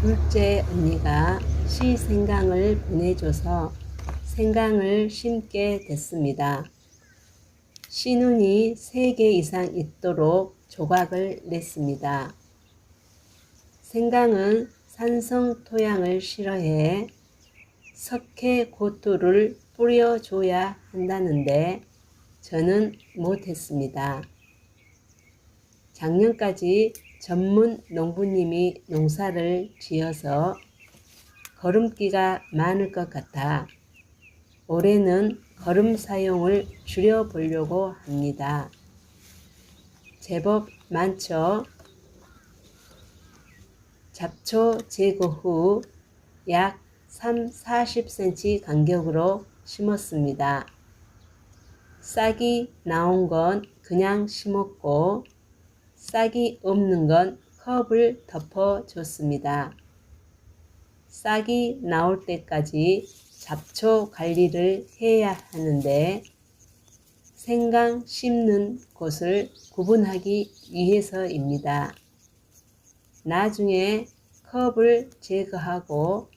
둘째 언니가 시 생강을 보내줘서 생강을 심게 됐습니다. 씨눈이 3개 이상 있도록 조각을 냈습니다. 생강은 산성 토양을 싫어해 석회 고토를 뿌려줘야 한다는데 저는 못했습니다. 작년까지 전문 농부님이 농사를 지어서 거름기가 많을 것 같아 올해는 거름 사용을 줄여보려고 합니다. 제법 많죠? 잡초 제거 후 약 3, 40cm 간격으로 심었습니다. 싹이 나온 건 그냥 심었고 싹이 없는 건 컵을 덮어 줬습니다. 싹이 나올 때까지 잡초 관리를 해야 하는데 생강 심는 곳을 구분하기 위해서입니다. 나중에 컵을 제거하고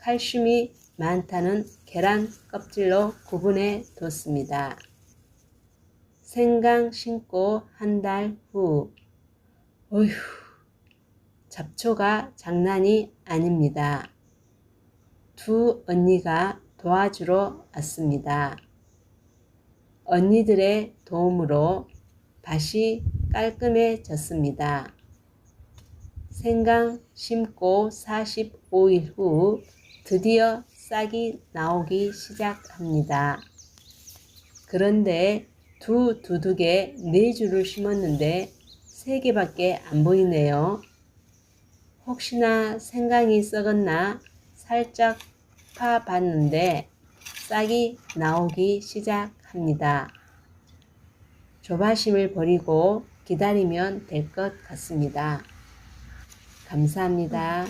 칼슘이 많다는 계란 껍질로 구분해 뒀습니다. 생강 심고 한 달 후, 어휴, 잡초가 장난이 아닙니다. 두 언니가 도와주러 왔습니다. 언니들의 도움으로 밭이 깔끔해졌습니다. 생강 심고 45일 후 드디어 싹이 나오기 시작합니다. 그런데 두 두둑에 네 줄을 심었는데 세 개밖에 안 보이네요. 혹시나 생강이 썩었나 살짝 파봤는데 싹이 나오기 시작합니다. 조바심을 버리고 기다리면 될 것 같습니다. 감사합니다.